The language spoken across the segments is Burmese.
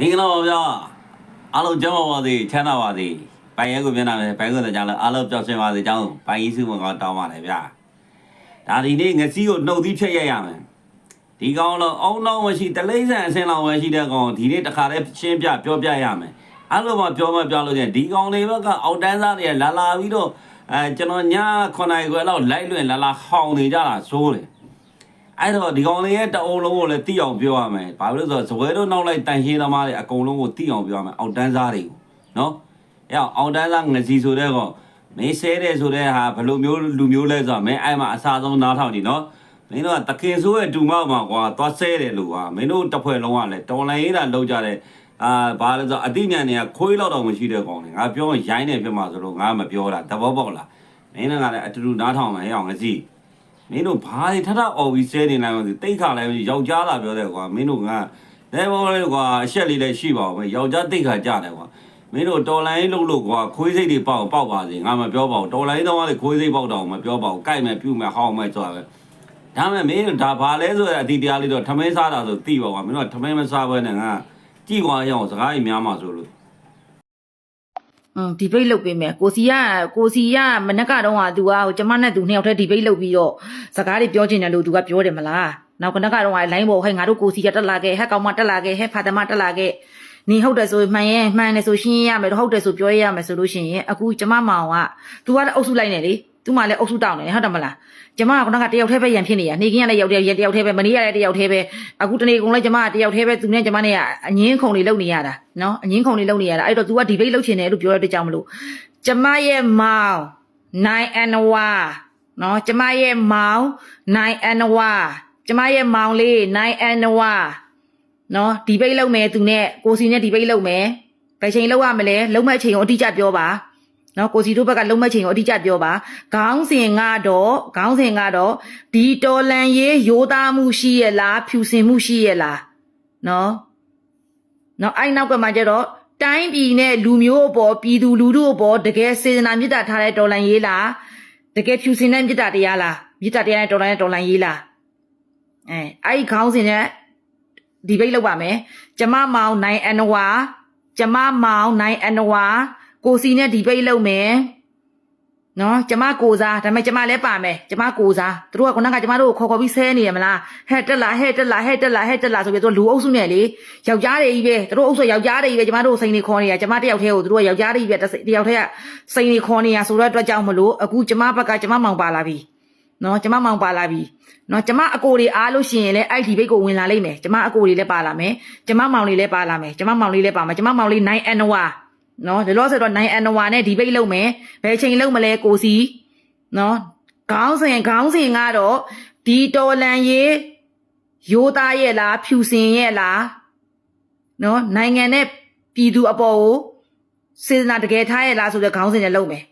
မင်္ဂလာပါဗျာအားလုံးကျမ်းပါပါစေချမ်းသာပါစေပိုင်ရဲကိုမျက်နှာပဲပိုင်ကိုတကြလဲအားလုံးပျော်ရွှင်ပါစေကြောင်းပိုင်ကြီးစုမကောင်းတောင်းပါတယ်ဗျာဒါဒီနေ့ငစီးကိုနှုတ်သီးဖြတ်ရက်ရမယ်ဒီကောင်တော့အောင်းတော့မရှိတလိမ့်ဆန်အစင်လောက်ပဲရှိတဲ့ကောင်ဒီနေ့တခါတည်းရှင်းပြပြောပြရမယ်အဲ့လိုမှပြောမပြောလို့ချင်းဒီကောင်တွေဘက်ကအောက်တန်းစားတွေလာလာပြီးတော့အဲကျွန်တော်ည9နာရီခွဲလောက်လိုက်လွင်လာလာဟောင်းနေကြတာစိုးတယ် အဲ့တော့ဒီကောင်လေးရဲ့တအုံလုံးကိုလည်းတိအောင်ပြောရမယ်။ဘာလို့လဲဆိုတော့ဇပွဲတို့နောက်လိုက်တန်ရှင်းသမားတွေအကုန်လုံးကိုတိအောင်ပြောရမယ်။အောက်တန်းစားတွေကိုနော်။အဲ့အောင်အောက်တန်းစားငစီဆိုတဲ့ကောင်မင်းဆဲတယ်ဆိုတဲ့ဟာဘယ်လိုမျိုးလူမျိုးလဲဆိုတော့မင်းအဲ့မှာအစားဆုံးနားထောင်ကြည့်နော်။မင်းတို့ကတခင်ဆိုးရဲ့ဒူမောက်မှာကွာသွားဆဲတယ်လို့ကွာမင်းတို့တစ်ဖွဲ့လုံးကလည်းတော်လိုင်းရေးတာလောက်ကြတဲ့အာဘာလဲဆိုတော့အတိညာတွေကခွေးလောက်တော့မရှိတဲ့ကောင်တွေငါပြောရင်ရိုင်းနေဖြစ်မှာဆိုလို့ငါမပြောတာတဘောပေါက်လားမင်းတို့ကလည်းအတူတူနားထောင်မယ်ဟဲ့အောင်ငစီ မင်းတို့ဘာတွေထထအော်ပြီးဆဲနေလိုက်မသိတိတ်ခါလည်းမရှိယောက်ျားလာပြောတယ်ကွာမင်းတို့ကတဲဘောလေးကွာအရှက်လေးလည်းရှိပါဦးမယ်ယောက်ျားတိတ်ခါကြတယ်ကွာမင်းတို့တော်လိုင်းလုံးလို့ကွာခွေးစိတ်တွေပေါက်ပေါက်ပါစေငါမပြောပါဘူးတော်လိုင်းတော့လည်းခွေးစိတ်ပေါက်တော့မပြောပါဘူးကြိုက်မယ်ပြုမယ်ဟောင်းမယ်ဆိုတာပဲဒါမဲ့မင်းတို့ဒါဘာလဲဆိုတဲ့အတီတရားလေးတော့ထမင်းစားတာဆိုသိပါကွာမင်းတို့ကထမင်းမစားဘဲနဲ့ငါကြည့်ကွာရအောင်စကားကြီးများမှဆိုလို့อืม ဒီဘိတ်လုပ်ပေးမယ်ကိုစီကကိုစီကမနက်ကတော့ဟာသူကကျမနဲ့သူနှစ်ယောက်တည်းဒီဘိတ်လုပ်ပြီးတော့စကားတွေပြောချင်တယ်လို့သူကပြောတယ်မလားနောက်ကနက်ကတော့ဟာ line ပေါ်ဟဲ့ငါတို့ကိုစီကတက်လာခဲ့ဟဲ့ကောင်မတက်လာခဲ့ဟဲ့ဖာသမတက်လာခဲ့နေဟုတ်တယ်ဆိုမှန်ရင်မှန်တယ်ဆိုရှင်းရမယ်တော့ဟုတ်တယ်ဆိုပြောရရမယ်ဆိုလို့ရှိရင်အခုကျမမောင်က तू ကတော့အုပ်စုလိုက်နေလေ သူမှလည်းအုပ်စုတောင်းနေဟုတ်တယ်မလားကျမကကတော့ကတယောက်တည်းပဲရန်ဖြစ်နေရနေကင်းကလည်းယောက်တယောက်တယောက်တည်းပဲမနေရလည်းတယောက်တည်းပဲအခုတနေ့ကုန်လည်းကျမကတယောက်တည်းပဲသူနဲ့ကျမနဲ့ကအငင်းခုန်တွေလုပ်နေရတာနော်အငင်းခုန်တွေလုပ်နေရတာအဲ့တော့ तू ကဒီဘိတ်လုပ်ချင်တယ်လို့ပြောတဲ့ကြောင်မလို့ကျမရဲ့မောင်နိုင်အန်ဝါနော်ကျမရဲ့မောင်နိုင်အန်ဝါကျမရဲ့မောင်လေးနိုင်အန်ဝါနော်ဒီဘိတ်လုပ်မယ်သူနဲ့ကိုစီနဲ့ဒီဘိတ်လုပ်မယ်ဘယ်ချိန်လုပ်ရမလဲလုံးမဲ့ချိန်ကိုအတိအကျပြောပါ နော်ကိုစီတို့ဘက်ကလုံးမဲ့ချိန်ကိုအတိအကျပြောပါခေါင်းစဉ်ကတော့ခေါင်းစဉ်ကတော့ဒီတော်လန်ရေးရိုးသားမှုရှိရဲ့လားဖြူစင်မှုရှိရဲ့လားနော်နော်အဲ့နောက်ကမှကျတော့တိုင်းပြည်နဲ့လူမျိုးအပေါ်ပြည်သူလူထုအပေါ်တကယ်စေတနာမေတ္တာထားတဲ့တော်လှန်ရေးလားတကယ်ဖြူစင်တဲ့မေတ္တာတရားလားမေတ္တာတရားနဲ့တော်လှန်တဲ့တော်လှန်ရေးလားအဲအဲ့ဒီခေါင်းစဉ်နဲ့ဒီဘိတ်လောက်ပါမယ်ကျမမောင်နိုင်အနဝါကျမမောင်နိုင်အနဝါ ကိုစီနဲ့ဒီဘိတ်လောက်မယ်နော်ကျမကိုစားဒါပေမဲ့ကျမလည်းပါမယ်ကျမကိုစားသူတို့ကခုနကကျမတို့ကိုခေါ်ခေါ်ပြီးဆဲနေရမလားဟဲ့တက်လာဟဲ့တက်လာဟဲ့တက်လာဟဲ့တက်လာဆိုပြီးသူတို့လူအုပ်စုနဲ့လေယောက်ျားတွေကြီးပဲသူတို့အုပ်စုယောက်ျားတွေကြီးပဲကျမတို့စိန်နေခေါ်နေရကျမတယောက်တည်းကိုသူတို့ကယောက်ျားတွေကြီးပဲတစ်စိတယောက်တည်းကစိန်နေခေါ်နေရဆိုတော့အတွက်ကြောင့်မလို့အခုကျမဘက်ကကျမမောင်ပါလာပြီနော်ကျမမောင်ပါလာပြီနော်ကျမအကိုတွေအားလို့ရှိရင်လည်းအဲ့ဒီဘိတ်ကိုဝင်လာလိမ့်မယ်ကျမအကိုတွေလည်းပါလာမယ်ကျမမောင်လေးလည်းပါလာမယ်ကျမမောင်လေးလည်းပါမယ်ကျမမောင်လေး9 and 1 နော်ဒီလိုဆိုတော့9 and 1နဲ့ဒီဘိတ်လုံးမယ်ဘယ်ချိန်လုံးမလဲကိုစီနော်ခေါင်းစဉ်ခေါင်းစဉ်ကတော့ဒီတော်လန်ရေးရိုးသားရဲ့လားဖြူစင်ရဲ့လားနော်နိုင်ငံနဲ့ပြည်သူအပေါ်ကိုစေတနာတကယ်ထားရဲ့လားဆိုတဲ့ခေါင်းစဉ်နဲ့လုံးမယ်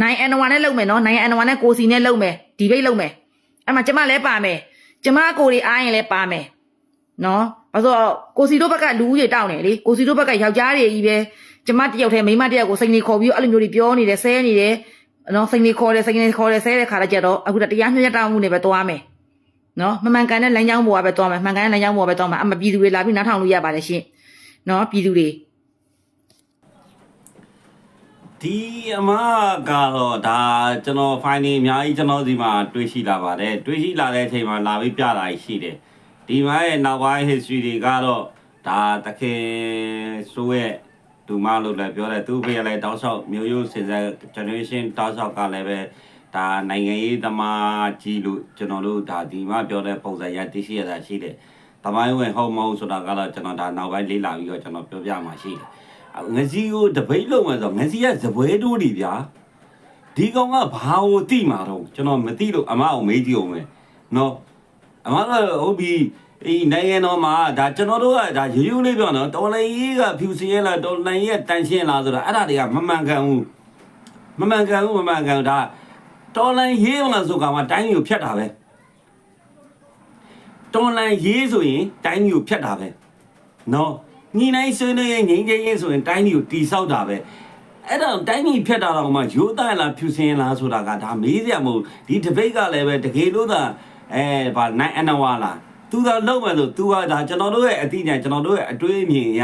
9 and 1နဲ့လုံးမယ်နော်9 and 1နဲ့ကိုစီနဲ့လုံးမယ်ဒီဘိတ်လုံးမယ်အဲ့မှာကျမလည်းပါမယ်ကျမအကိုတွေအားရင်လည်းပါမယ်နော်ဘာလို့လဲဆိုတော့ကိုစီတို့ဘက်ကလူဦးရေတောင်းနေလေကိုစီတို့ဘက်ကယောက်ျားတွေကြီးပဲ ကျမတယောက်တည်းမိန်းမတယောက်ကိုစိန်နေခေါ်ပြီးတော့အဲ့လိုမျိုးတွေပြောနေတယ်ဆဲနေတယ်နော်စိန်နေခေါ်တယ်စိန်နေခေါ်တယ်ဆဲတဲ့ခါကျတော့အခုတရားမျှတမှုနဲ့ပဲသွားမယ်နော်မမှန်ကန်တဲ့လမ်းကြောင်းပေါ်ကပဲသွားမယ်မှန်ကန်တဲ့လမ်းကြောင်းပေါ်ပဲသွားမှာအမပြည်သူတွေလာပြီးနားထောင်လို့ရပါတယ်ရှင်နော်ပြည်သူတွေဒီအမကတော့ဒါကျွန်တော် file အများကြီးကျွန်တော်ဒီမှာတွေ့ရှိလာပါတယ်တွေ့ရှိလာတဲ့အချိန်မှာလာပြီးပြတာရှိတယ်ဒီမှာရဲ့နောက်ပိုင်း history တွေကတော့ဒါတခင်ဆိုးရဲ့ ဒူမလို့လည်းပြောတယ်သူဖေးလည်းတောက်လျှောက်မျိုးရိုးစင်စက် generation တောက်လျှောက်ကလည်းပဲဒါနိုင်ငံရေးသမားကြီးလို့ကျွန်တော်တို့ဒါဒီမှာပြောတဲ့ပုံစံရသိရှိရတာရှိတယ်တမိုင်းဝင်ဟုတ်မဟုတ်ဆိုတာကတော့ကျွန်တော်ဒါနောက်ပိုင်းလေ့လာပြီးတော့ကျွန်တော်ပြောပြမှာရှိတယ်ငစီကိုတပိတ်လုံးမယ်ဆိုငစီကဇပွဲတိုးတွေဗျာဒီကောင်ကဘာကိုတိမှာတော့ကျွန်တော်မသိလို့အမအောင်မေးကြည့်အောင်မယ်နော်အမကဟုတ် ပြီအေးနိုင်ငံတော်မှာဒါကျွန်တော်တို့ကဒါရိုးရိုးလေးပြောနော်တော်လိုင်းကြီးကဖြူစင်ရလားတော်လိုင်းကြီးကတန်ရှင်းလားဆိုတာအဲ့ဒါတွေကမမှန်ကန်ဘူးမမှန်ကန်ဘူးမမှန်ကန်ဘူးဒါတော်လိုင်းရေးအောင်လားဆိုကောင်ကတိုင်းကိုဖြတ်တာပဲတော်လိုင်းရေးဆိုရင်တိုင်းကိုဖြတ်တာပဲနော်ညီနိုင်ဆွေးနွေးရင်ငိမ့်ချင်းရင်ဆိုရင်တိုင်းကိုတီဆောက်တာပဲအဲ့တော့တိုင်းပြည်ဖြတ်တာတော့မှရိုးသားလားဖြူစင်လားဆိုတာကဒါမေးစရာမဟုတ်ဒီတပိတ်ကလည်းပဲတကယ်လို့သာအဲဗာနိုင်အနဝါလား သူသာလုံးမယ်ဆို तू ကဒါကျွန်တော်တို့ရဲ့အသိဉာဏ်ကျွန်တော်တို့ရဲ့အတွေးအမြင်အရ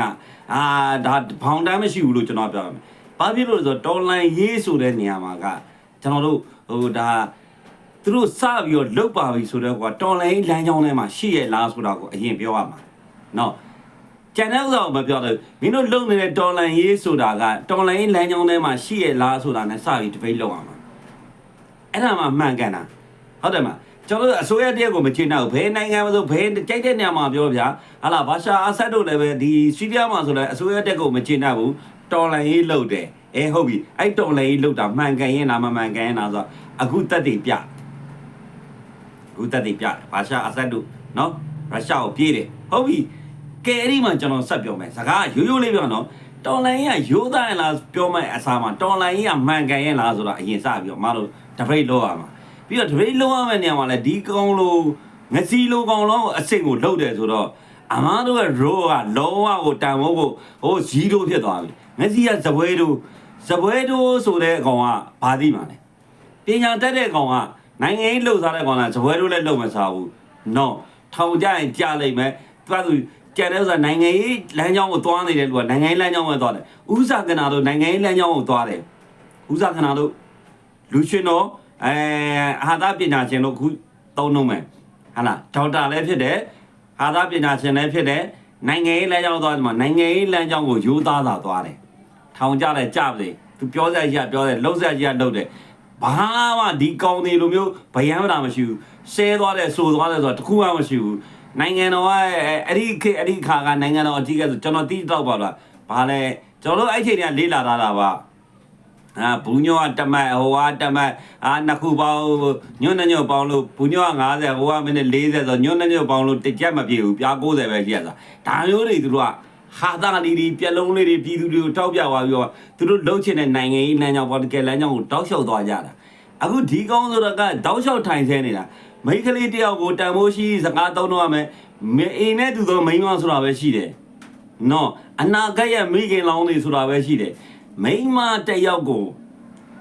အာဒါဘောင်တန်းမရှိဘူးလို့ကျွန်တော်ပြောရမယ်။ဘာဖြစ်လို့လဲဆိုတော့တော်လန်ရေးဆိုတဲ့နေရာမှာကကျွန်တော်တို့ဟိုဒါသူတို့စပြီးတော့လုတ်ပါပြီဆိုတော့ကွာတော်လန်ရေးလမ်းကြောင်းထဲမှာရှိရဲ့လားဆိုတာကိုအရင်ပြောရမှာ။နော်ကျန်တဲ့ဥစ္စာကိုမပြောတော့ဘူးမင်းတို့လုံနေတဲ့တော်လန်ရေးဆိုတာကတော်လန်ရေးလမ်းကြောင်းထဲမှာရှိရဲ့လားဆိုတာနဲ့စပြီးတပိတ်လောက်အောင်မှာအဲ့ဒါမှမှန်ကန်တာဟုတ်တယ်မလား ကျွန်တော်တို့အစိုးရတရက်ကိုမချင်တော့ဘူးဘယ်နိုင်ငံမှာဆိုဘယ်ကြိုက်တဲ့နေရာမှာပြောဗျာဟာလာဘာရှာအာဆတ်တို့လည်းပဲဒီစီးရီးယားမှာဆိုလည်းအစိုးရတက်ကိုမချင်တော့ဘူးတော်လန်ရေးလုပ်တယ်အဲဟုတ်ပြီအဲ့တော်လန်ရေးလုပ်တာမှန်ကန်ရင်လားမမှန်ကန်ရင်လားဆိုတော့အခုတက်တည်ပြအခုတက်တည်ပြဘာရှာအာဆတ်တို့နော်ရုရှားကိုပြေးတယ်ဟုတ်ပြီကဲအဲ့ဒီမှာကျွန်တော်ဆက်ပြောမယ်စကားရိုးရိုးလေးပြောနော်တော်လိုင်းကြီးကရိုးသားရင်လားပြောမယ်အစားမှာတော်လိုင်းကြီးကမှန်ကန်ရင်လားဆိုတော့အရင်စပြီးတော့မတို့တပိတ်လောက်ရမှာ ပြီးတော့တပိတ်လောက်ရမယ့်နေရာမှာလဲဒီကောင်လိုငစီလိုကောင်လုံးကိုအစိတ်ကိုလှုပ်တယ်ဆိုတော့အမားတို့ရဲ့ row ကလုံးဝကိုတန်ဖို့ကိုဟို0ဖြစ်သွားပြီငစီကဇပွဲတို့ဇပွဲတို့ဆိုတဲ့အကောင်ကဘာသိမှာလဲပညာတတ်တဲ့ကောင်ကနိုင်ငံရေးလှုပ်ရှားတဲ့ကောင်ကဇပွဲတို့လည်းလှုပ်မစားဘူး no ထောင်ကြရင်ကြားလိုက်မယ်သူကသူကျန်တဲ့ဥစ္စာနိုင်ငံရေးလမ်းကြောင်းကိုသွားနေတယ်လူကနိုင်ငံရေးလမ်းကြောင်းကိုသွားတယ်ဥစ္စာကနာတို့နိုင်ငံရေးလမ်းကြောင်းကိုသွားတယ်ဥစ္စာကနာတို့လူရှင်တော် အဲအာသာပညာရှင်တို့ခုသုံးလုံးမယ်ဟာလားဒေါက်တာလည်းဖြစ်တယ်အာသာပညာရှင်လည်းဖြစ်တယ်နိုင်ငံရေးလမ်းကြောင်းသွားတယ်မှာနိုင်ငံရေးလမ်းကြောင်းကိုယူသားတာသွားတယ်ထောင်ကြတယ်ကြပါစေသူပြောစရာကြီးကပြောတယ်လှုပ်စရာကြီးကလှုပ်တယ်ဘာမှဒီကောင်းနေလိုမျိုးဗယံမတာမရှိဘူးဆဲသွားတယ်ဆိုသွားတယ်ဆိုတော့တခုမှမရှိဘူးနိုင်ငံတော်ကအဲ့ဒီခေတ်အဲ့ဒီခါကနိုင်ငံတော်အကြီးကဲဆိုကျွန်တော်တီးတော့ပါလားဘာလဲကျွန်တော်တို့အဲ့ချိန်ကလေးလာထားတာပါ အာဘူးညောကတမတ်ဟိုကတမတ်အာနှစ်ခုပေါင်းညွန့်ညွန့်ပေါင်းလို့ဘူးညောက90ဟိုကမိနစ်40ဆိုညွန့်ညွန့်ပေါင်းလို့တစ်ကြက်မပြေဘူးပြား90ပဲရှိရတာဒါမျိုးတွေသူတို့ကဟာတာလီဒီပြက်လုံးလေးတွေပြည်သူတွေကိုတောက်ပြသွားပြီးတော့သူတို့လှုပ်ချင်တဲ့နိုင်ငံရေးလမ်းကြောင်းပေါ်တကယ်လမ်းကြောင်းကိုတောက်လျှောက်သွားကြတာအခုဒီကောင်းဆိုတော့ကတောက်လျှောက်ထိုင်ဆဲနေတာမိန်းကလေးတယောက်ကိုတန်ဖိုးရှိစကားသုံးတော့ရမယ်မအိမ်နဲ့တူသောမိန်းမဆိုတာပဲရှိတယ်နော်အနာဂတ်ရဲ့မိခင်လောင်းတွေဆိုတာပဲရှိတယ် မိန်းမတယောက်ကို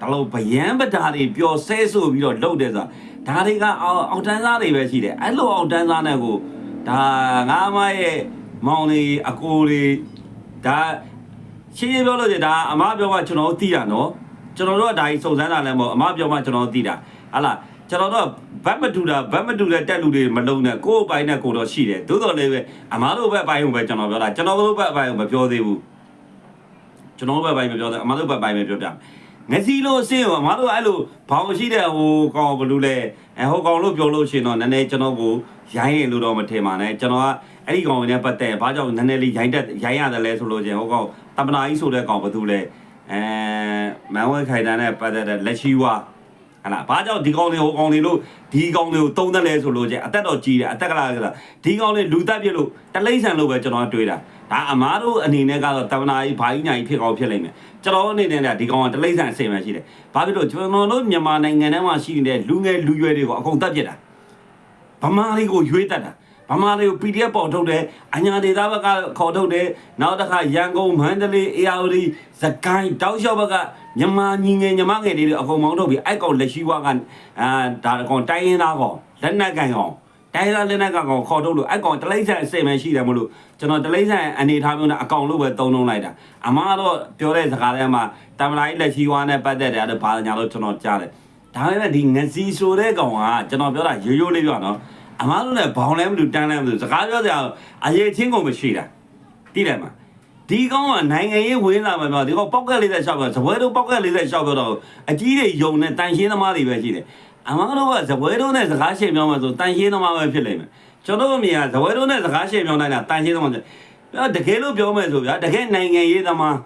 ဒါလို့ဗယံပဓာတွေပျော်ဆဲဆိုပြီးတော့လှုပ်တယ်ဆိုတာဒါတွေကအောက်အောက်တန်းသားတွေပဲရှိတယ်အဲ့လိုအောက်တန်းသားနဲ့ကိုဒါငါမရဲ့မောင်လေးအကိုလေးဒါရှင်းရှင်းပြောလို့ရှိရင်ဒါအမပြောမှကျွန်တော်တို့သိတာနော်ကျွန်တော်တို့ကဒါကြီးစုံစမ်းတာလည်းမဟုတ်အမပြောမှကျွန်တော်တို့သိတာဟာလားကျွန်တော်တို့ဘတ်မတူတာဘတ်မတူတဲ့တက်လူတွေမလုံးနဲ့ကိုယ့်အပိုင်းနဲ့ကိုယ်တော့ရှိတယ်သို့တော်လည်းပဲအမားတို့ဘက်အပိုင်းကိုပဲကျွန်တော်ပြောတာကျွန်တော်တို့ဘက်အပိုင်းကိုမပြောသေးဘူး ကျွန်တော်တို့ဘက်အပိုင်းမပြောသေးအမားတို့ဘက်အပိုင်းပဲပြောပြငစီလို့အစင်းကိုအမားတို့အဲ့လိုဘောင်ရှိတဲ့ဟိုကောင်ဘလူးလဲအဲဟိုကောင်လို့ပြောလို့ရှိရင်တော့နည်းနည်းကျွန်တော်ကိုရိုင်းရင်လို့တော့မထင်ပါနဲ့ကျွန်တော်ကအဲ့ဒီကောင်နဲ့ပတ်သက်ဘာကြောင့်နည်းနည်းလေးရိုင်းတက်ရိုင်းရတယ်လဲဆိုလို့ချင်းဟိုကောင်တပနာကြီးဆိုတဲ့ကောင်ဘာတူလဲအဲမန်ဝဲခိုင်တန်နဲ့ပတ်သက်တဲ့လက်ရှိဝါ ဟလာဘာကြောင့်ဒီကောင်တွေဟိုကောင်တွေလို့ဒီကောင်တွေကိုတုံးတယ်လဲဆိုလို့ကျအသက်တော့ကြီးတယ်အသက်ကလာကလာဒီကောင်တွေလူတက်ပြစ်လို့တလိမ့်ဆန်လို့ပဲကျွန်တော်တွေးတာဒါအမားတို့အနေနဲ့ကတော့တမနာကြီးဘာကြီးညာကြီးဖြစ်ကောင်းဖြစ်လိမ့်မယ်ကျွန်တော်အနေနဲ့ကဒီကောင်ကတလိမ့်ဆန်အစင်ပဲရှိတယ်ဘာဖြစ်လို့ကျွန်တော်တို့မြန်မာနိုင်ငံထဲမှာရှိနေတဲ့လူငယ်လူရွယ်တွေကိုအကုန်တက်ပြစ်တာဗမာတွေကိုရွေးတက်တာဗမာတွေကို PDF ပေါ်ထုတ်တယ်အညာဒေသဘက်ကခေါ်ထုတ်တယ်နောက်တစ်ခါရန်ကုန်မန္တလေးအေရဝတီစကိုင်းတောက်လျှောက်ဘက်က မြန်မာညီငယ်ညီမငယ်တွေအကုန်မောင်းထုတ်ပြီးအဲ့ကောင်လက်ရှိဝါကအာဒါကောင်တိုင်းရင်းသားကောင်လက်နက်ကန်ကောင်တိုင်းရင်းသားလက်နက်ကန်ကောင်ခေါ်ထုတ်လို့အဲ့ကောင်တလိမ့်ဆန်အစိမ်ပဲရှိတယ်မလို့ကျွန်တော်တလိမ့်ဆန်အနေထားမျိုးနဲ့အကောင်လို့ပဲတုံးလုံးလိုက်တာအမားတော့ပြောတဲ့စကားထဲမှာတမလာကြီးလက်ရှိဝါနဲ့ပတ်သက်တယ်အဲ့ဒါဘာညာလို့ကျွန်တော်ကြားတယ်ဒါပေမဲ့ဒီငစီဆိုတဲ့ကောင်ကကျွန်တော်ပြောတာရိုးရိုးလေးပြောနော်အမားတို့လည်းဘောင်လဲမလို့တန်းလဲမလို့စကားပြောကြအောင်အရေးချင်းကုန်မရှိတာတိတယ်မှာ ဒီကောင်ကနိုင်ငံရေးဝင်လာမှာပြောဒီကောင်ပောက်ကက်လေးသက်ရှောက်ပြောဇပွဲတို့ပောက်ကက်လေးသက်ရှောက်ပြောတော့အကြီးတွေယုံနဲ့တန်ရှင်းသမားတွေပဲရှိတယ်အမားတို့ကဇပွဲတို့နဲ့စကားရှင်းပြောမှာဆိုတန်ရှင်းသမားပဲဖြစ်လိမ့်မယ်ကျွန်တော်တို့အမြင်ကဇပွဲတို့နဲ့စကားရှင်းပြောနိုင်တာတန်ရှင်းသမားပြောတကယ်လို့ပြောမယ်ဆိုဗျာတကယ်နိုင်ငံရေးသမား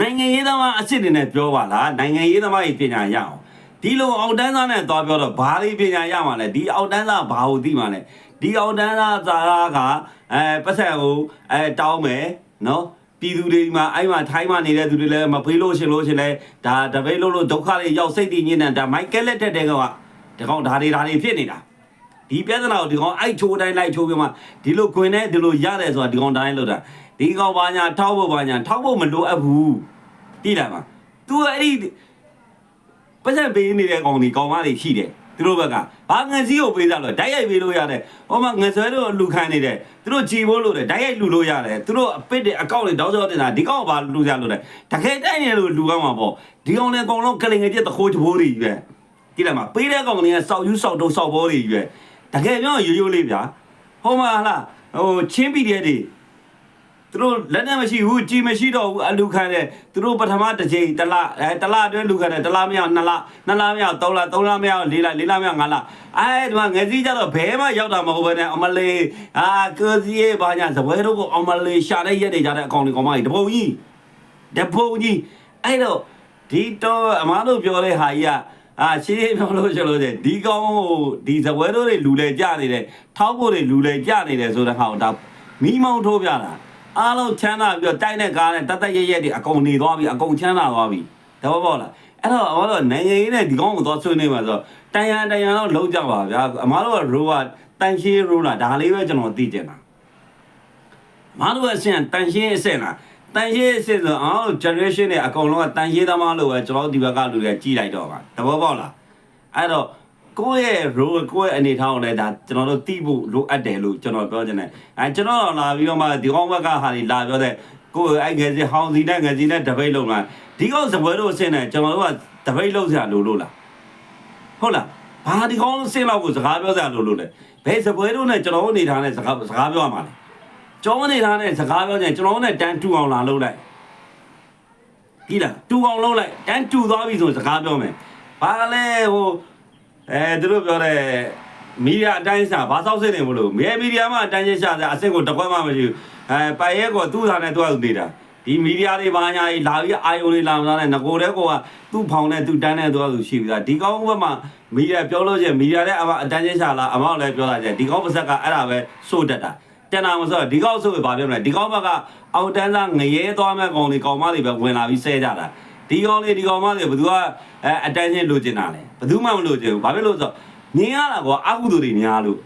နိုင်ငံရေးသမားအစ်စ်တွေနဲ့ပြောပါလားနိုင်ငံရေးသမားကြီးပညာရအောင် ဒီလိုအောက်တန်းသားနဲ့သွားပြောတော့ဘာလေးပညာရမှာလဲဒီအောက်တန်းသားဘာကိုသိမှာလဲဒီအောက်တန်းသားဇာကကအဲပတ်ဆက်ကိုအဲတောင်းမယ်နော်ပြည်သူတွေမှာအဲ့မှာထိုင်းမှာနေတဲ့သူတွေလည်းမဖေးလို့ရှင်လို့ရှင်လဲဒါတပိတ်လို့လို့ဒုက္ခတွေရောက်စိတ်တည်ညစ်နေဒါမိုက်ကက်လက်တက်တဲ့ကောင်ကဒီကောင်ဒါတွေဒါတွေဖြစ်နေတာဒီပြဿနာကိုဒီကောင်အိုက်ချိုးတိုင်းလိုက်ချိုးပြီးမှဒီလိုခွင်နဲ့ဒီလိုရတယ်ဆိုတာဒီကောင်တိုင်းလို့တာဒီကောင်ဘာညာထောက်ဖို့ဘာညာထောက်ဖို့မလိုအပ်ဘူးတိတယ်မှာ तू အဲ့ဒီ ပတ်စံပေးနေတဲ့ကောင်ဒီကောင်မတွေရှိတယ်သူတို့ဘက်ကဘာငစီကိုပေးကြလို့ဓာတ်ရိုက်ပေးလို့ရတယ်ဟောမှာငဆွဲတို့လူခံနေတယ်သူတို့ကြည်ဖို့လို့တယ်ဓာတ်ရိုက်လူလို့ရတယ်သူတို့အပစ်တဲ့အကောင့်တွေတောက်တောက်တင်တာဒီကောင့်ကဘာလူကြလို့လဲတကယ်တိုက်နေလို့လူကောင်းမှာပေါ့ဒီကောင်လည်းအကုန်လုံးကလင်ငယ်ပြက်တခိုးချဘိုးတွေကြီးပဲကြည့်လိုက်မှာပေးတဲ့ကောင်တွေကစောက်ယူစောက်တုံးစောက်ဘောတွေကြီးပဲတကယ်ပြောရိုးရိုးလေးဗျာဟောမှာဟလားဟိုချင်းပီတဲ့တွေ သူတို့လက်နဲ့မရှိဘူးကြည်မရှိတော့ဘူးအလူခံတယ်သူတို့ပထမတစ်ချိန်တစ်လအဲတစ်လအတွင်းလူခံတယ်တစ်လမရနှစ်လနှစ်လမရသုံးလသုံးလမရလေးလလေးလမရငါးလအဲဒီမှာငယ်စည်းကြတော့ဘဲမှရောက်တာမဟုတ်ဘဲနဲ့အမလေးအာကောစီရဲ့ဘာညာဇပွဲတို့ကိုအမလေးရှာတဲ့ရက်တွေကြတဲ့အကောင်တွေကောင်မကြီးတပုံကြီးတပုံကြီးအဲ့တော့ဒီတော့အမားတို့ပြောတဲ့ဟာကြီးကအာရှင်းရှင်းပြောလို့ရှိလို့တဲ့ဒီကောင်ကိုဒီဇပွဲတို့တွေလူလေကြနေတယ်ထောက်ဖို့တွေလူလေကြနေတယ်ဆိုတဲ့ဟာကိုဒါမိမောင်းထိုးပြတာ အားလုံးချမ်းသာပြီးတော့တိုက်တဲ့ကားနဲ့တတ်တတ်ရဲရဲတွေအကုန်နေသွားပြီအကုန်ချမ်းသာသွားပြီတဘောပေါက်လားအဲ့တော့အမတို့နိုင်ငံရေးနဲ့ဒီကောင်းကိုသွားဆွေးနွေးမှာဆိုတော့တန်ရန်တန်ရန်တော့လုံးကြပါဗျာအမတို့ကရိုးကတန်ရှင်းရိုးလားဒါလေးပဲကျွန်တော်သိကြတာအမတို့အဆင့်တန်ရှင်းအဆင့်လားတန်ရှင်းအဆင့်ဆိုအော် generation တွေအကုန်လုံးကတန်ရှင်းသမားလို့ပဲကျွန်တော်တို့ဒီဘက်ကလူတွေကြီးလိုက်တော့ပါတဘောပေါက်လားအဲ့တော့ ကိုယ့်ရဲ့ role ကိုယ့်ရဲ့အနေထားကိုလည်းဒါကျွန်တော်တို့သိဖို့လိုအပ်တယ်လို့ကျွန်တော်ပြောချင်တယ်အဲကျွန်တော်လာပြီးတော့မှဒီကောင်ဘက်ကဟာတွေလာပြောတဲ့ကိုယ့်အဲ့ငယ်စီဟောင်းစီနဲ့ငယ်စီနဲ့တပိတ်လုံးလာဒီကောင်စပွဲတို့အဆင့်နဲ့ကျွန်တော်တို့ကတပိတ်လုံးစရာလိုလို့လားဟုတ်လားဘာဒီကောင်အဆင့်လောက်ကိုစကားပြောစရာလိုလို့လဲဘယ်စပွဲတို့နဲ့ကျွန်တော်တို့အနေထားနဲ့စကားစကားပြောရမှာလဲကျွန်တော်အနေထားနဲ့စကားပြောချင်ကျွန်တော်တို့နဲ့တန်းတူအောင်လာလုပ်လိုက်ဒီလားတူအောင်လုပ်လိုက်တန်းတူသွားပြီဆိုစကားပြောမယ်ဘာလဲဟို အဲသူတို့ပြောတဲ့မီဒီယာအတိုင်းစာဘာသောက်စစ်နေမလို့မဲမီဒီယာမှာအတိုင်းရှာစားအစ်စ်ကိုတကွက်မှမရှိဘူးအဲပိုင်ရဲကောသူ့သားနဲ့သူ့အတူနေတာဒီမီဒီယာတွေဘာညာကြီးလာပြီးအာယုံတွေလာမလားနဲ့ငကိုတဲ့ကောကသူ့ဖောင်နဲ့သူ့တန်းနဲ့သူ့အတူရှိပြီသားဒီကောင်းဘက်မှာမီဒီယာပြောလို့ချင်းမီဒီယာနဲ့အမအတိုင်းရှာလာအမောက်လည်းပြောလာချင်းဒီကောင်းပါဇက်ကအဲ့ဒါပဲစိုးတက်တာတင်နာမဆိုဒီကောက်ဆိုဘာပြောမလဲဒီကောက်ဘက်ကအောက်တန်းစားငရဲသွားမဲ့ကောင်တွေကောင်မတွေပဲဝင်လာပြီးဆဲကြတာ ဒီကောင်လေးဒီကောင်မတွေဘယ်သူကအဲအတန်းချင်းလိုချင်တာလဲဘယ်သူမှမလိုချင်ဘူးဘာဖြစ်လို့ဆိုတော့မြင်ရတာကွာအကုသိုလ်တွေများလို့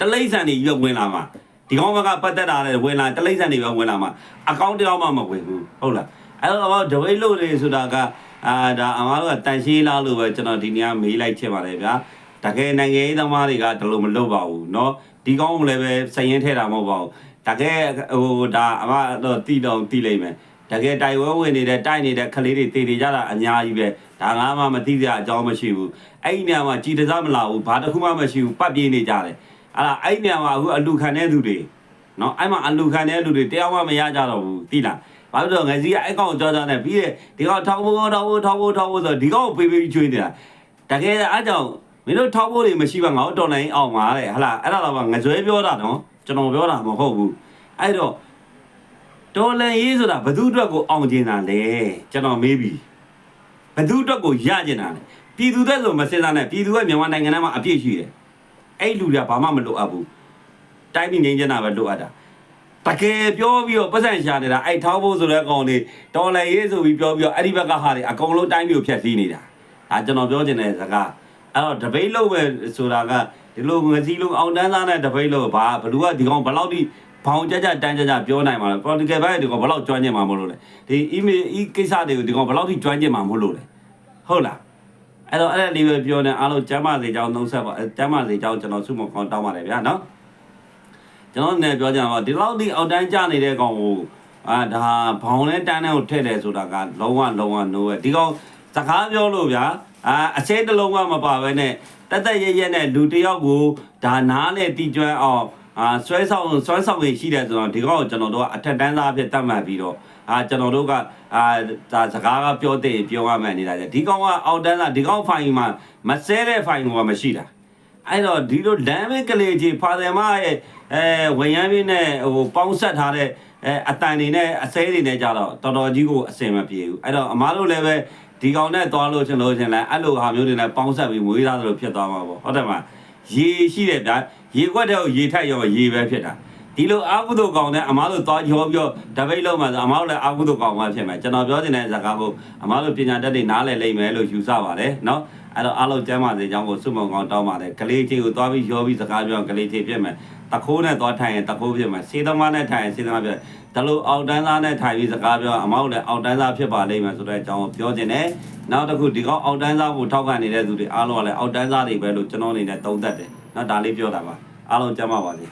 တလိမ့်ဆန်တွေရွက်ဝင်လာမှာဒီကောင်ဘက်ကပတ်သက်တာလည်းဝင်လာတလိမ့်ဆန်တွေပဲဝင်လာမှာအကောင့်တယောက်မှမဝင်ဘူးဟုတ်လားအဲ့တော့ဒဝိတ်လို့လေဆိုတာကအာဒါအမားတို့ကတန်ရှင်းလားလို့ပဲကျွန်တော်ဒီနေ့ကမေးလိုက်ချင်ပါတယ်ဗျာ တကယ်နိုင်ငံရေးသမားတွေကဒီလိုမလုပ်ပါဘူးเนาะဒီကောင်းလည်းပဲစရင်ထဲတာမဟုတ်ပါဘူးတကယ်ဟိုဒါအမတော့တီတော့တီလိမ့်မယ် တကယ်တိုက်ဝဲဝင်နေတဲ့တိုက်နေတဲ့ကလေးတွေတေတေကြတာအများကြီးပဲဒါငါမှမသိကြအကြောင်းမရှိဘူးအဲ့ဒီနေရာမှာကြည်တစားမလာဘူးဘာတစ်ခုမှမရှိဘူးပတ်ပြေးနေကြတယ်အဲ့ဒါအဲ့ဒီနေရာမှာအခုအလူခံတဲ့သူတွေနော်အဲ့မှာအလူခံတဲ့လူတွေတရားမှမရကြတော့ဘူးသိလားဘာလို့တော့ငစီကအဲ့ကောင်ကြောကြောနဲ့ပြီးတဲ့ဒီကောင်ထောက်ဖို့ထောက်ဖို့ထောက်ဖို့ထောက်ဖို့ဆိုဒီကောင်ကိုပေးပေးချွေးနေတာတကယ်အားကြောင့်မင်းတို့ထောက်ဖို့တွေမရှိပါငါတို့တော်နိုင်အောင်ပါတဲ့ဟလာအဲ့ဒါတော့ငဇွဲပြောတာနော်ကျွန်တော်ပြောတာမဟုတ်ဘူးအဲ့တော့ တော်လန်ရေးဆိုတာဘသူအတွက်ကိုအောင်ကျင်တာလဲကျွန်တော်မေးပြီဘသူအတွက်ကိုရကျင်တာလဲပြည်သူသက်ဆိုမစင်စားနဲ့ပြည်သူကမြန်မာနိုင်ငံထဲမှာအပြည့်ရှိတယ်အဲ့လူတွေကဘာမှမလိုအပ်ဘူးတိုင်းပြည်ငြိမ်းချမ်းတာပဲလိုအပ်တာတကယ်ပြောပြီးတော့ပတ်စံရှာနေတာအဲ့ထောက်ဖို့ဆိုတဲ့ကောင်တွေဒေါ်လာရေးဆိုပြီးပြောပြီးတော့အဲ့ဒီဘက်ကဟာတွေအကုန်လုံးတိုင်းမျိုးဖြတ်စည်းနေတာအဲကျွန်တော်ပြောချင်တဲ့စကားအဲ့တော့တပိတ်လို့ပဲဆိုတာကဒီလိုငစီလုံးအောင်တန်းသားနဲ့တပိတ်လို့ဘာဘလူကဒီကောင်ဘယ်လောက်ထိ ဘောင်ကြကြတန်းကြကြပြောနိုင်မှာလဲ political ဘက်ဒီကောင်ဘယ်လောက်ကျွမ်းကျင်မှာမလို့လဲဒီ email ဤကိစ္စတွေကိုဒီကောင်ဘယ်လောက်ထိကျွမ်းကျင်မှာမလို့လဲဟုတ်လားအဲ့တော့အဲ့ဒါလေးပဲပြောနေအားလုံးကျမ်းမာစေကြောင်းနှုတ်ဆက်ပါကျမ်းမာစေကြောင်းကျွန်တော်ဆုမကောင်းတောင်းပါတယ်ဗျာနော်ကျွန်တော်လည်းပြောကြပါဒီလောက်ဒီအောက်တန်းကျနေတဲ့ကောင်ကိုအာဒါဘောင်နဲ့တန်းတဲ့ကိုထည့်တယ်ဆိုတာကလုံးဝလုံးဝ no ပဲဒီကောင်စကားပြောလို့ဗျာအာအစဲတစ်လုံးကမပါဘဲနဲ့တက်တက်ရဲရဲနဲ့လူတစ်ယောက်ကိုဒါနားလေတီကျွမ်းအောင် အာဆွဲဆောင်ဆွဲဆောင်ရရှိတယ်ဆိုတော့ဒီကောင်ကိုကျွန်တော်တို့ကအထက်တန်းသားအဖြစ်တတ်မှတ်ပြီးတော့အာကျွန်တော်တို့ကအာဒါစကားကပြောတဲ့ပြောရမှန်းနေတာလေဒီကောင်ကအောက်တန်းသားဒီကောင်ဖိုင်မှာမဆဲတဲ့ဖိုင်ကမရှိတာအဲ့တော့ဒီလိုလမ်းမဲကလေးကြီးဖာတယ်မရဲ့အဲဝင်ရမ်းပြင်းနဲ့ဟိုပေါင်းဆက်ထားတဲ့အဲအတန်တွေနဲ့အစဲတွေနဲ့ကြတော့တော်တော်ကြီးကိုအစင်မပြေဘူးအဲ့တော့အမားတို့လည်းပဲဒီကောင်နဲ့သွားလို့ရှင်လို့ရှင်လဲအဲ့လိုဟာမျိုးတွေနဲ့ပေါင်းဆက်ပြီးမွေးသားသလိုဖြစ်သွားမှာပေါ့ဟုတ်တယ်မလားရေရှိတဲ့ဗျာ ရေခွက်တဲ့ရေထက်ရောရေပဲဖြစ်တာဒီလိုအာဟုသောကောင်တဲ့အမားတို့သွားကြောပြီးတော့တပိတ်လုံးမှာဆိုအမားတို့လည်းအာဟုသောကောင်မှဖြစ်မယ်ကျွန်တော်ပြောချင်တဲ့ဇာကားကိုအမားတို့ပညာတတ်တွေနားလည်လိမ့်မယ်လို့ယူဆပါတယ်နော်အဲ့တော့အားလုံးကျမ်းပါစေကြောင်းကိုစုမုံကောင်တောင်းပါတယ်ကလေးချင်းကိုသွားပြီးရောပြီးစကားပြောကလေးချင်းဖြစ်မယ်တခိုးနဲ့သွားထိုင်ရင်တခိုးဖြစ်မယ်စေသမားနဲ့ထိုင်ရင်စေသမားဖြစ်ဒါလိုအောက်တန်းသားနဲ့ထိုင်ပြီးစကားပြောအမောက်လည်းအောက်တန်းသားဖြစ်ပါလိမ့်မယ်ဆိုတဲ့အကြောင်းကိုပြောခြင်းနဲ့နောက်တစ်ခုဒီကောင်အောက်တန်းသားကိုထောက်ခံနေတဲ့သူတွေအားလုံးကလည်းအောက်တန်းသားတွေပဲလို့ကျွန်တော်အနေနဲ့သုံးသပ်တယ် နော်ဒါလေးပြောတာပါအားလုံးကျမ်းပါပါစေ